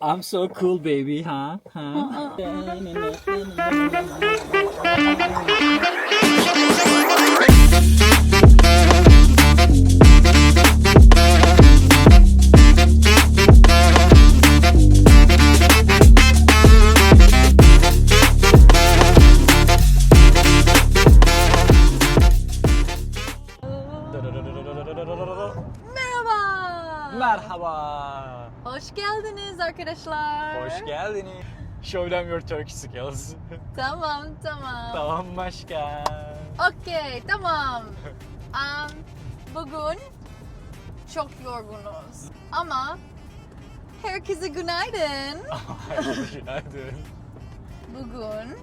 I'm so cool baby, huh? huh? Merhaba. Merhaba. Hoş geldiniz arkadaşlar. Hoş geldiniz. Show them your Turkish skills. Tamam tamam. tamam başka. Okey tamam. Am, bugün çok yorgunuz. Ama herkese günaydın. Günaydın. Bugün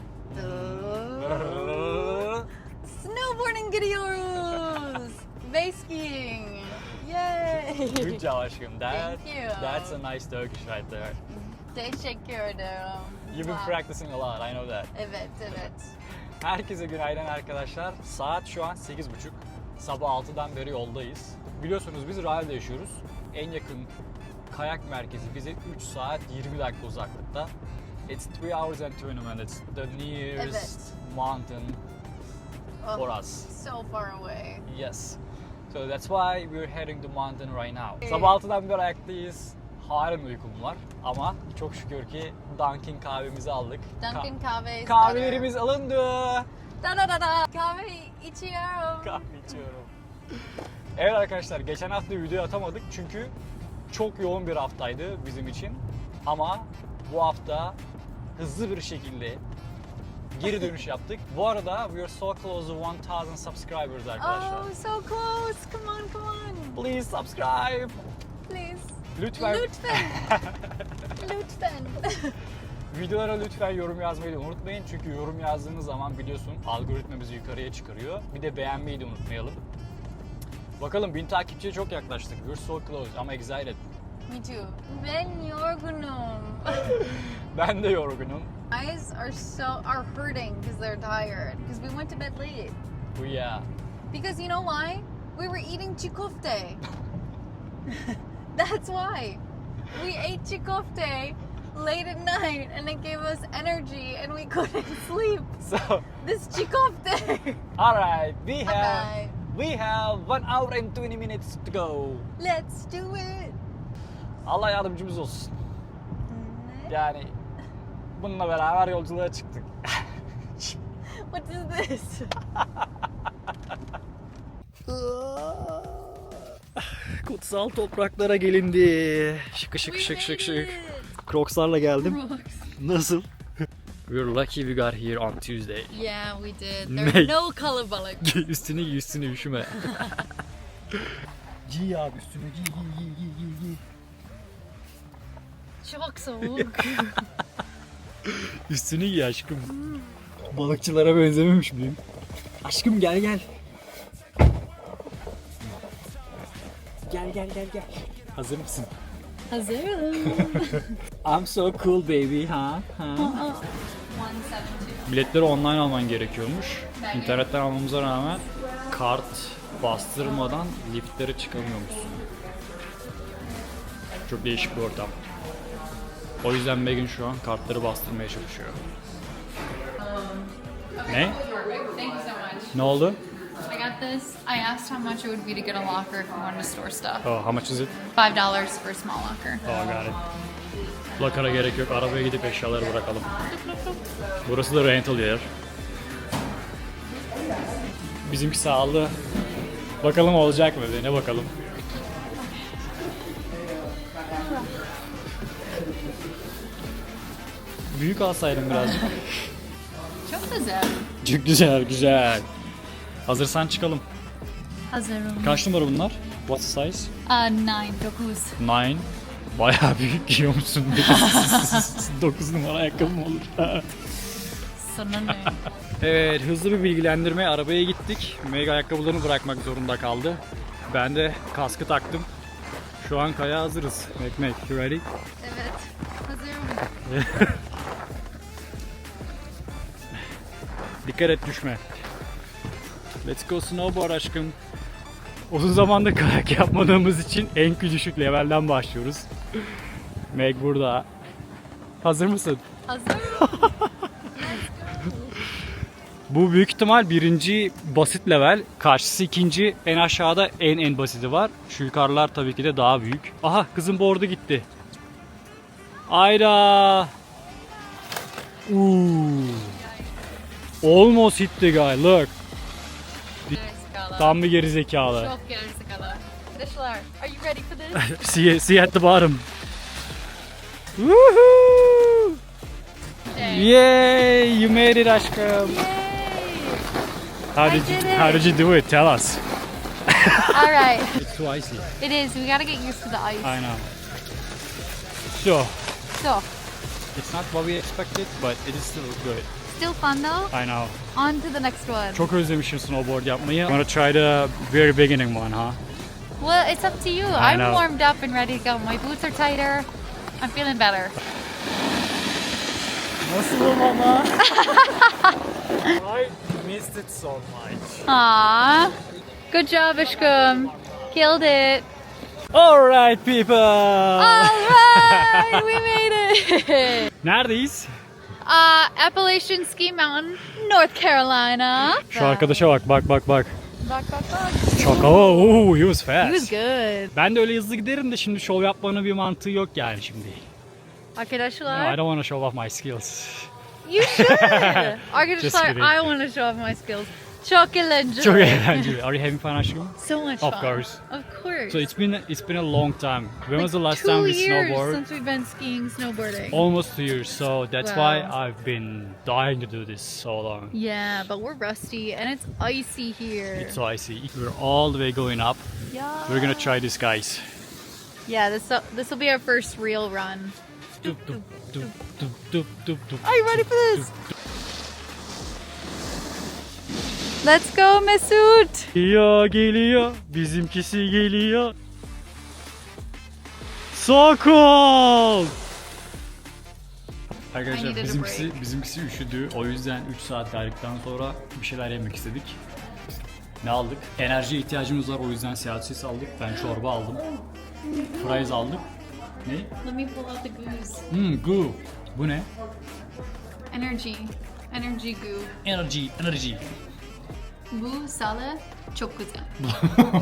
snowboarding gidiyoruz. Ve skiing. Yay. Good job aşkım. That, Thank you. That's a nice Turkish right there. Teşekkür ederim. You've been Wow. practicing a lot, I know that. Evet evet. Herkese günaydın arkadaşlar. Saat şu an 8.30. Sabah 6'dan beri yoldayız. Biliyorsunuz biz Rale'de yaşıyoruz. En yakın kayak merkezi bize 3 saat 20 dakika uzaklıkta. It's 3 hours and 20 minutes. The nearest Evet. mountain Oh, for us. So far away. Yes. So that's why we're heading to mountain right now. Sabah 6'dan beri ayaktayız. Halen uykum var ama çok şükür ki Dunkin kahvemizi aldık. Dunkin kahve. kahvelerimiz alındı. Da da da da. Kahve içiyorum. Kahve içiyorum. Evet arkadaşlar geçen hafta video atamadık çünkü çok yoğun bir haftaydı bizim için. Ama bu hafta hızlı bir şekilde geri dönüş yaptık. Bu arada we are so close to 1000 subscribers arkadaşlar. Oh, so close. Come on, come on. Please subscribe. Please. Lütfen. Lütfen. Lütfen. Videolara lütfen yorum yazmayı da unutmayın. Çünkü yorum yazdığınız zaman biliyorsun algoritma bizi yukarıya çıkarıyor. Bir de beğenmeyi de unutmayalım. Bakalım 1000 takipçiye çok yaklaştık. We're so close. I'm excited. Me too. Ben yorgunum. Ben de yorgunum. Eyes are so are hurting because they're tired because we went to bed late. Bu yeah. Because you know why? We were eating chikofte. That's why. We ate chikofte late at night and it gave us energy and we couldn't sleep. So, This chikofte. alright. We have we have 1 hour and 20 minutes to go. Let's do it. Allah yardımcımız olsun. Yani bununla beraber yolculuğa çıktık. What is this? Kutsal topraklara gelindi. Şık şık şık şık şık. Crocs'larla geldim. Nasıl? We're lucky we got here on Tuesday. Yeah, we did. There's no kalabalık. Üstünü giy üstünü üşüme. giy abi üstünü giy giy giy giy giy giy. Çok soğuk. Üstünü giy aşkım. Balıkçılara benzememiş miyim? Aşkım gel gel. Gel gel gel gel. Hazır mısın? Hazırım. I'm so cool baby ha. ha. 172. Biletleri online alman gerekiyormuş. İnternetten almamıza rağmen kart bastırmadan liftlere çıkamıyormuşsun. Çok değişik bir ortam. O yüzden Megan şu an kartları bastırmaya çalışıyor. Ne? Ne oldu? I got this. I asked how much it would be to get a locker if you wanted to store stuff. Oh, how much is it? Five dollars for a small locker. Oh, got it. Plakara gerek yok. Arabaya gidip eşyaları bırakalım. Burası da rental yer. Bizimki sağlı. Bakalım olacak mı? Ne bakalım. Büyük alsaydım birazcık. Çok güzel. Çok güzel, güzel. Hazırsan çıkalım. Hazırım. Kaç numara bunlar? What's the size? Uh, nine, dokuz. 9. Bayağı büyük giyiyormuşsun. 9 numara ayakkabı mı olur? Sana ne? Evet hızlı bir bilgilendirme. Arabaya gittik. Mega ayakkabılarını bırakmak zorunda kaldı. Ben de kaskı taktım. Şu an kaya hazırız. Ekmek, you ready? Evet. Hazırım. Dikkat et düşme. Let's go snowboard aşkım. Uzun zamandır kayak yapmadığımız için en küçük levelden başlıyoruz. Meg burada. Hazır mısın? Hazır. Bu büyük ihtimal birinci basit level. Karşısı ikinci. En aşağıda en en basiti var. Şu yukarılar tabii ki de daha büyük. Aha kızın board'u gitti. Ayda. Ooh. Almost hit the guy. Look. Gerizekalı. Tam bir gerizekalı. Çok gerizekalı. Are you ready for this? see, you- see you at the bottom. Woohoo! Okay. Yay! You made it aşkım. How did you, did it. how did you do it? Tell us. All right. It's too icy. It is. We gotta get used to the ice. I know. So, So, it's not what we expected, but it is still good. Still fun though. I know. On to the next one. Çok özlemişim snowboard yapmayı. I'm gonna try the very beginning one, huh? Well, it's up to you. I I'm know. warmed up and ready to go. My boots are tighter. I'm feeling better. Nasılım ama? I missed it so much. Aww. Good job, Ishkum. Killed it. Alright people. All right, we made it. Neredeyiz? Uh, Appalachian Ski Mountain, North Carolina. Şu arkadaşa bak bak bak bak. Bak bak bak. Çok. Ooh, he was fast. He was good. Ben de öyle hızlı giderim de şimdi şov yapmanın bir mantığı yok yani şimdi. No, I Arkadaşlar, don't want to show off my skills. you should. Arkadaşlar. I want to show off my skills. Çok eğlenceli. Çok eğlenceli. Are you having fun aşkım? So much Of fun. course. Of course. So it's been it's been a long time. When was the last time we years snowboard? since we've been skiing, snowboarding. Almost two years. So that's Wow. why I've been dying to do this so long. Yeah, but we're rusty and it's icy here. It's so icy. We're all the way going up. yeah. We're gonna try this, guys. Yeah, this this will be our first real run. Dup, dup, dup, dup, dup, dup, dup, Are you ready for this? dup. Let's go, Mesut. Geliyor geliyor. Bizimkisi geliyor. So cool. I Arkadaşlar bizimkisi, bizimkisi üşüdü. O yüzden 3 saat kaydıktan sonra bir şeyler yemek istedik. Ne aldık? Enerji ihtiyacımız var o yüzden seyahatsiz aldık. Ben çorba aldım. Fries aldık. Ne? Let me pull out the goose. Hmm, goo. Bu ne? Energy. Energy goo. Energy, energy. Bu salı çok güzel.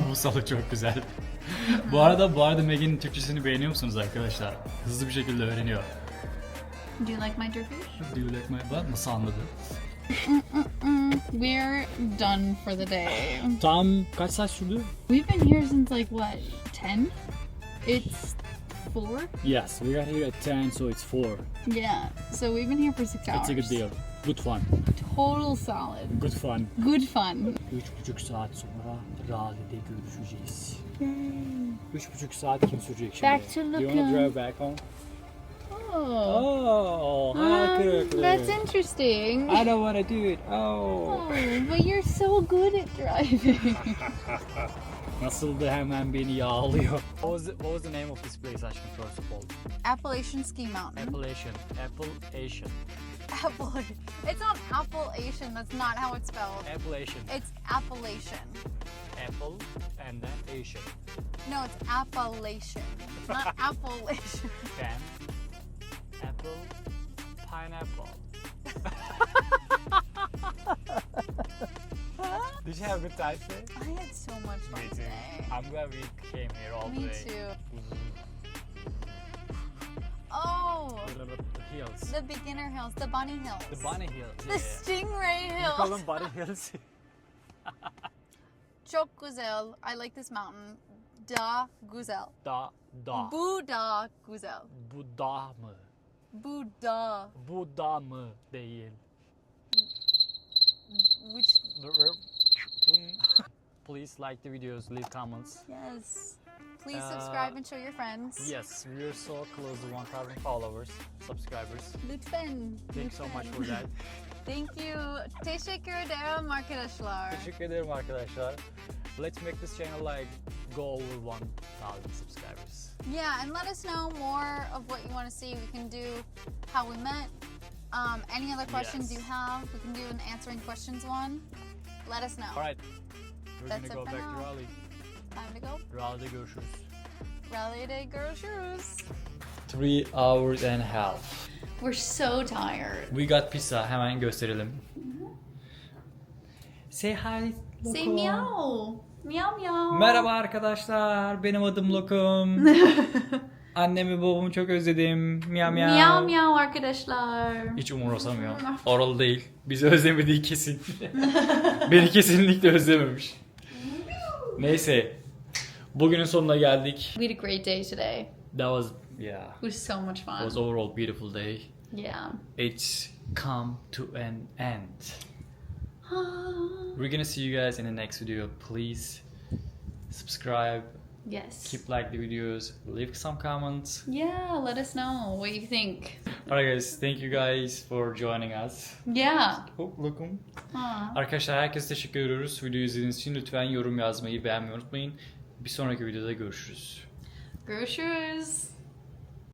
bu salı çok güzel. bu arada bu arada Megan'in Türkçesini beğeniyor musunuz arkadaşlar? Hızlı bir şekilde öğreniyor. Do you like my Turkish? Do you like my butt? Nasıl anladı? We're done for the day. Tam kaç saat sürdü? We've been here since like what, 10? It's 4? Yes, we got here at 10 so it's 4. Yeah. So we've been here for 6 hours. It's a good deal. Good fun. Total solid. Good fun. Good fun. 3,5 saat sonra Raleigh'de görüşeceğiz. 3,5 saat kim sürecek şimdi? Back to Do you wanna Lookout. drive back home? Oh. Oh, hayal Um, kırıklığı. that's interesting. I don't wanna do it. Oh. Oh, but you're so good at driving. Nasıldı hemen beni yağlıyor. What was, the, what was the name of this place aşkım first of all? Appalachian Ski Mountain. Appalachian. Appalachian. Apple. It's not Appalachian. That's not how it's spelled. Appalachian. It's Appalachian. Apple and then Asian. No, it's Appalachian. It's not Appalachian. Then apple, pineapple. Did you have a good time today? I had so much fun Me too. today. I'm glad we came here all Me way. too. Mm-hmm. Hills. the beginner hills, the bunny hills, The bunny hills. the yeah. stingray You call them bunny hills? Çok güzel. I like this mountain. Da güzel. da, da. Bu da güzel. Bu da mı? Bu da. Bu da mı değil. Which Please like the videos, leave comments. yes. Please Uh, subscribe and show your friends. Yes, we are so close to 1,000 followers, subscribers. Lütfen. Thanks so much for that. Thank you. Teşekkür ederim arkadaşlar. Teşekkür ederim arkadaşlar. Let's make this channel like go over 1,000 subscribers. Yeah, and let us know more of what you want to see. We can do how we met. Um, any other questions Yes. you have, we can do an answering questions one. Let us know. All right, we're That's gonna it go for back to now. Raleigh. Time to go. Raleigh'de görüşürüz. Rally day girl shoes. Three hours and a half. We're so tired. We got pizza. Hemen gösterelim. Say hi. Say Lokum. meow. Meow meow. Merhaba arkadaşlar. Benim adım Lokum. Annemi babamı çok özledim. Miyav miyav. Meow meow arkadaşlar. Hiç umursamıyor. Oral değil. Bizi özlemediği kesin. Beni kesinlikle özlememiş. Neyse. Bugünün sonuna geldik. We had a great day today. That was yeah. It was so much It fun. was overall beautiful day. Yeah. It's come to an end. We're gonna see you guys in the next video. Please subscribe, yes. keep like the videos, leave some comments. yeah, let us know what you think. Alright guys, thank you guys for joining us. Yeah. Oh, lokum. Aw. Arkadaşlar herkese teşekkür ediyoruz. Videoyu izlediğiniz için lütfen yorum yazmayı beğenmeyi unutmayın. Bir sonraki videoda görüşürüz. Groceries.